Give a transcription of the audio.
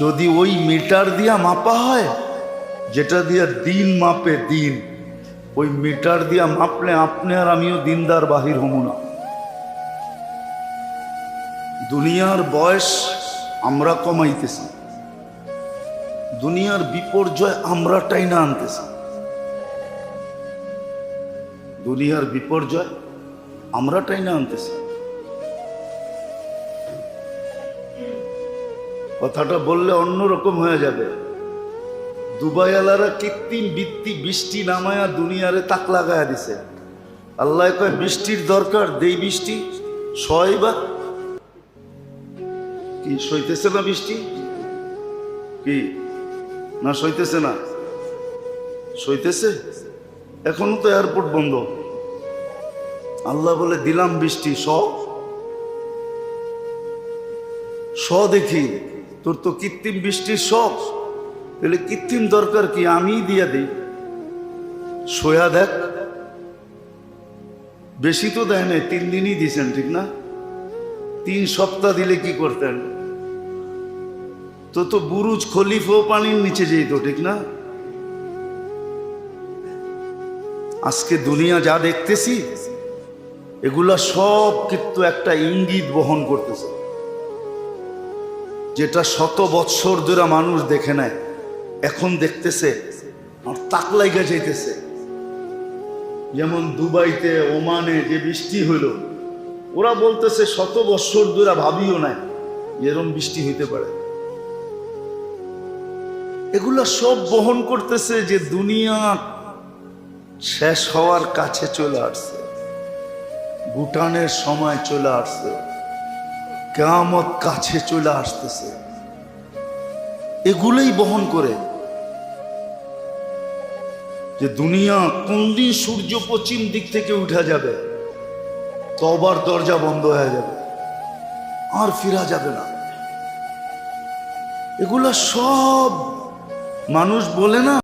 যদি ওই মিটার দিয়া মাপা হয়, যেটা দিয়া দিন মাপে দিন, ওই মিটার দিয়া মাপলে আপনি আর আমিও দিনদার বাহির হমু না। দুনিয়ার বয়স আমরা কমাইতেছি। দুনিয়ার বিপর্যয় আমরা টাইনা আনতেছি। দুনিয়ার বিপর্যয় আমরা টাইনা আনতেছি। কথাটা বললে অন্যরকম হয়ে যাবে। দুবাইওয়ালারা কৃত্রিম বৃত্তি বৃষ্টি নামায়া দুনিয়ারে তাক লাগায়া দিছে। আল্লাহ কয়, বৃষ্টির দরকার, দেই বৃষ্টি। সয় বা কি, সইতেছে না বৃষ্টি? কি? না, সইতেছে না। সইতেছে? এখনও তো এয়ারপোর্ট বন্ধ। আল্লাহ বলে, দিলাম বৃষ্টি স দেখি। তোর তো কৃত্রিম বৃষ্টির শখ। তাহলে কৃত্রিম দরকার কি? আমিই দিয়া দিই। সোয়া দেখ। বেশি তো দেয় নাই, তিন দিনই দিছেন, ঠিক না? তিন সপ্তাহ দিলে কি করতেন? তো তো বুরুজ খলিফও পানির নিচে যেত ঠিক না? আজকে দুনিয়া যা দেখতেছি, এগুলা সব কিন্তু একটা ইঙ্গিত বহন করতেছে। যেটা শত বৎসর ধরে মানুষ দেখে নেয় এখন দেখতেছে, আর তাক লাইগা যাইতেছে। যেমন দুবাইতে, ওমানে যে বৃষ্টি হইল, ওরা বলতেছে শত বৎসর ধরে ভাবিও নাই, এরম বৃষ্টি হইতে পারে। এগুলা সব বহন করতেছে যে দুনিয়া শেষ হওয়ার কাছে চলে আসছে, ভুটানের সময় চলে আসছে। কেয়ামত কাছে চলে আসতেছে। এগুলোই বহন করে যে দুনিয়া কোন দিন সূর্য পশ্চিম দিক থেকে উঠা যাবে, তবার দরজা বন্ধ হয়ে যাবে, আর ফিরা যাবে না। এগুলা সব মানুষ বলে না